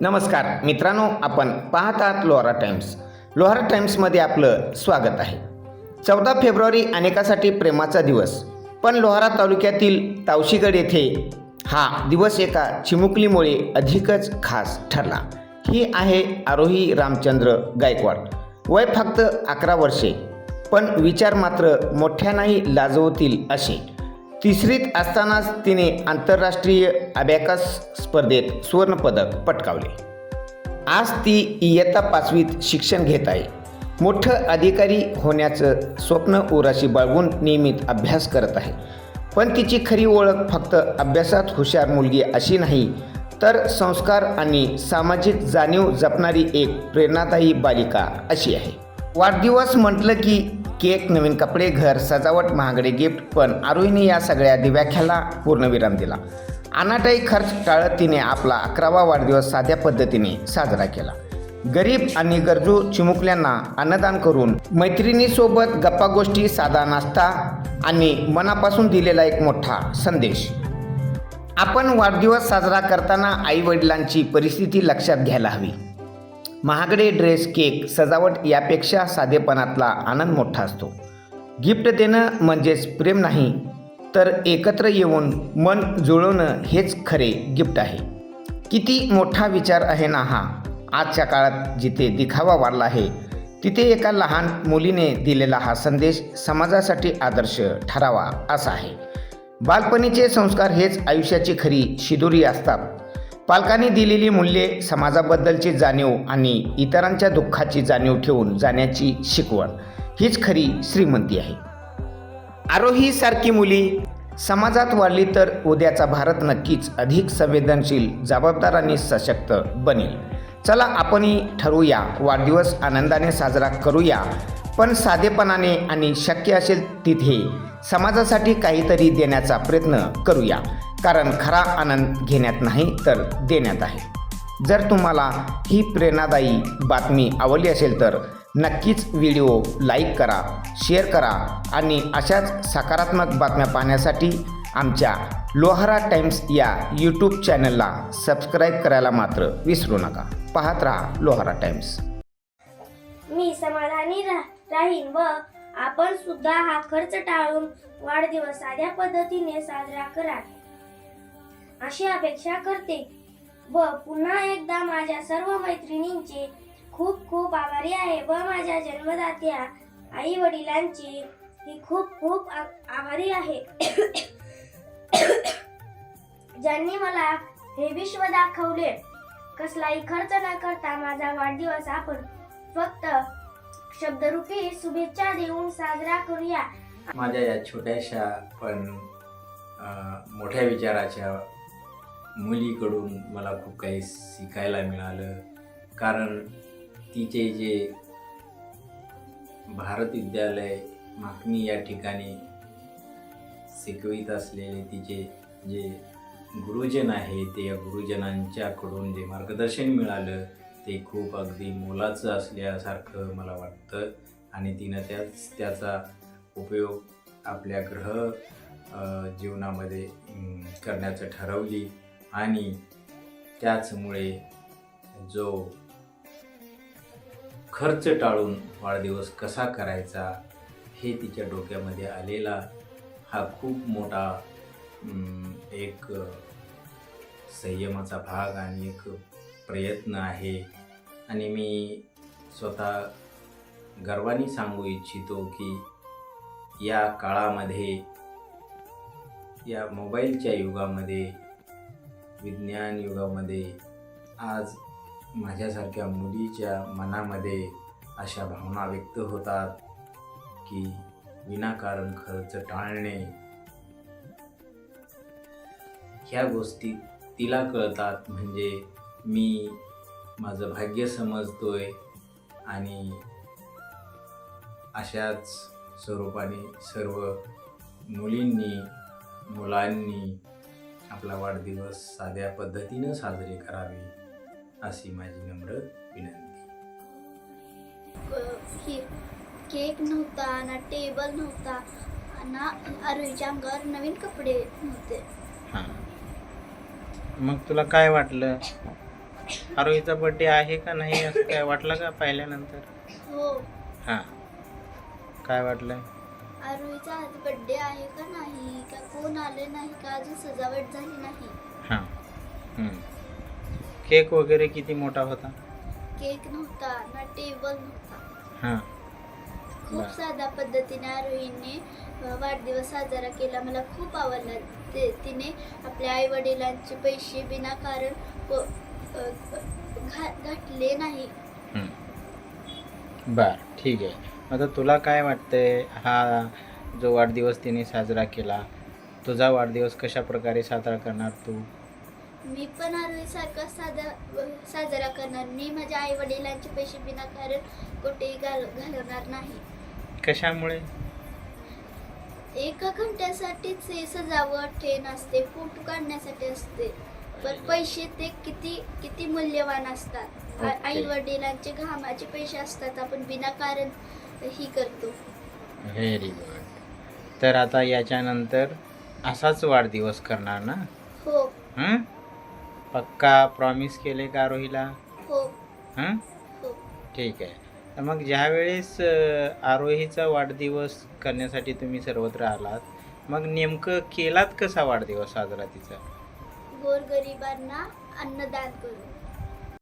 नमस्कार मित्रांनो आपण पाहत आहात लोहारा टाइम्स. लोहारा टाइम्समध्ये आपलं स्वागत आहे. चौदा फेब्रुवारी अनेकासाठी प्रेमाचा दिवस पण लोहारा तालुक्यातील तावशीगड येथे हा दिवस एका चिमुकलीमुळे अधिकच खास ठरला. ही आहे आरोही रामचंद्र गायकवाड. वय फक्त अकरा वर्षे पण विचार मात्र मोठ्यांनाही लाजवतील असे. तिसरीत असतानाच तिने आंतरराष्ट्रीय अबॅकस स्पर्धेत सुवर्णपदक पटकावले. आज ती इयत्ता पाचवीत शिक्षण घेत आहे. मोठं अधिकारी होण्याचं स्वप्न उराशी बाळगून नियमित अभ्यास करत आहे. पण तिची खरी ओळख फक्त अभ्यासात हुशार मुलगी अशी नाही तर संस्कार आणि सामाजिक जाणीव जपणारी एक प्रेरणादायी बालिका अशी आहे. वाढदिवस म्हटलं की केक नवीन कपडे घर सजावट महागडे गिफ्ट पण आरोहीने या सगळ्या दिव्याख्याला पूर्णविराम दिला. अनाटाई खर्च टाळत तिने आपला अकरावा वाढदिवस साध्या पद्धतीने साजरा केला. गरीब आणि गरजू चिमुकल्यांना अन्नदान करून मैत्रिणीसोबत गप्पा गोष्टी साधा नाश्ता आणि मनापासून दिलेला एक मोठा संदेश. आपण वाढदिवस साजरा करताना आई वडिलांची परिस्थिती लक्षात घ्यायला हवी. महागडे ड्रेस केक सजावट यापेक्षा साधेपणातला आनंद मोठा असतो. गिफ्ट देणं म्हणजेच प्रेम नाही तर एकत्र येऊन मन जुळवणं हेच खरे गिफ्ट आहे. किती मोठा विचार आहे ना हा? आजच्या काळात जिथे दिखावा वाढला आहे तिथे एका लहान मुलीने दिलेला हा संदेश समाजासाठी आदर्श ठरावा असा आहे. बालपणीचे संस्कार हेच आयुष्याची खरी शिदुरी असतात. पालकांनी दिलेली मूल्ये समाजाबद्दलची जाणीव आणि इतरांच्या दुःखाची जाणीव ठेवून जाण्याची शिकवण. हीच खरी श्रीमंती आहे. आरोहीसारखी मुली. समाजात वाढली तर उद्याचा भारत नक्कीच अधिक संवेदनशील जबाबदार आणि सशक्त बनेल. चला आपणही ठरवूया वाढदिवस आनंदाने साजरा करूया. पण साधेपणाने आणि शक्य असेल तिथे समाजासाठी काहीतरी देण्याचा प्रयत्न करूया. कारण खरा आनंद घेण्यात नाही तर देण्यात आहे. जर तुम्हाला ही प्रेरणादायी बातमी आवडली असेल तर नक्कीच व्हिडिओ लाईक करा शेअर करा आणि अशाच सकारात्मक बातम्या पाहण्यासाठी आमच्या लोहारा टाइम्स या यूट्यूब चॅनलला सबस्क्राईब करायला मात्र विसरू नका. पाहत राहा लोहारा टाइम्स. मी समाधानी राहा राहीन व आपण सुद्धा हा खर्च टाळून वाढदिवस साध्या पद्धतीने साजरा कराल. अशी अपेक्षा करते. व पुन्हा एकदा माझ्या सर्व मैत्रिणींचे खूप खूप आभारी आहे व माझ्या जन्मदात्या आई वडिलांची ही खूप खूप आभारी आहे. ज्यांनी मला हे विश्व दाखवले. कसलाही खर्च न करता माझा वाढदिवस आपण फक्त शब्दरूपी शुभेच्छा देऊन साजरा करूया. माझ्या या छोट्याशा पण मोठ्या विचाराच्या मुलीकडून मला खूप काही शिकायला मिळालं. कारण तिचे जे भारत विद्यालय माकणी या ठिकाणी शिकवित असलेले तिचे जे गुरुजन आहे ते या गुरुजनांच्याकडून जे मार्गदर्शन मिळालं. ते खूप अगदी मोलाचं असल्यासारखं मला वाटतं. आणि तिनं त्याच त्याचा उपयोग आपल्या ग्रह जीवनामध्ये करण्याचं ठरवली. आणि त्याचमुळे जो खर्च टाळून वाढदिवस कसा करायचा हे तिच्या डोक्यामध्ये आलेला हा खूप मोठा एक संयमाचा भाग आणि एक प्रयत्न आहे. आणि मी स्वतः गर्वाने सांगू इच्छितो की या काळामध्ये या मोबाईलच्या युगामध्ये विज्ञान युगामध्ये आज माझ्यासारख्या मुलीच्या मनामध्ये अशा भावना व्यक्त होतात की विनाकारण खर्च टाळणे ह्या गोष्टी तिला कळतात. म्हणजे मी माझं भाग्य समजतोय आणि अशाच स्वरूपाने सर्व मुलींनी मुलांनी आपला वाढदिवस साध्या पद्धतीनं साजरे करावे अशी माझी नम्र विनंती. केक नव्हता ना टेबल नव्हता ना आरोहीच्या अंगावर नवीन कपडे नव्हते. हां. मग तुला काय वाटलं? आरोहीचा बड्डे आहे का नाही असं काय वाटलं का पाहिल्यानंतर? हो. हां. काय वाटलं आरोहीचा आज बड्डे आहे का नाही का कोण आले नाही का अजून सजावट झाली नाही? हां. हम्म. केक वगैरे किती मोठा होता? केक नव्हता ना टेबल नव्हता. हां. खूप बर. साध्या पद्धतीने आरोहीने अ, वाढदिवस साजरा केला. मला खूप आवडला. ते तिने आपल्या आई वडिलांचे पैसे विनाकारण प- घा घातले नाही. बर ठीक आहे. आता तुला काय वाटतंय? हा जो वाढदिवस तिने साजरा केला तुझा वाढदिवस कशा प्रकारे साजरा करणार तू? मी पण आरोहीसारखा साधा साजरा करणार. मी माझ्या आई वडिलांचे पैसे विनाकारण कुठेही घाल घालवणार नाही. कशामुळे? एका घंट्यासाठीच हे सजावट हे नसते फोटो काढण्यासाठी असते. पण पैसे ते किती किती मूल्यवान असतात. Okay. आई वडिलांचे घामाचे पैसे असतात आपण विनाकारण ही करतो. व्हेरी गुड तर आता याच्यानंतर असाच वाढदिवस करणार ना? हो. हं? पक्का प्रॉमिस केले का रोहीला? हो. हं? हो. ठीक आहे. तर मग ज्यावेळेस अ, आरोहीचा वाढदिवस करण्यासाठी तुम्ही सर्वत्र आलात मग नेमकं केलात कसा वाढदिवस साजरा तिचा? गोरगरिबांना अन्नदान करू.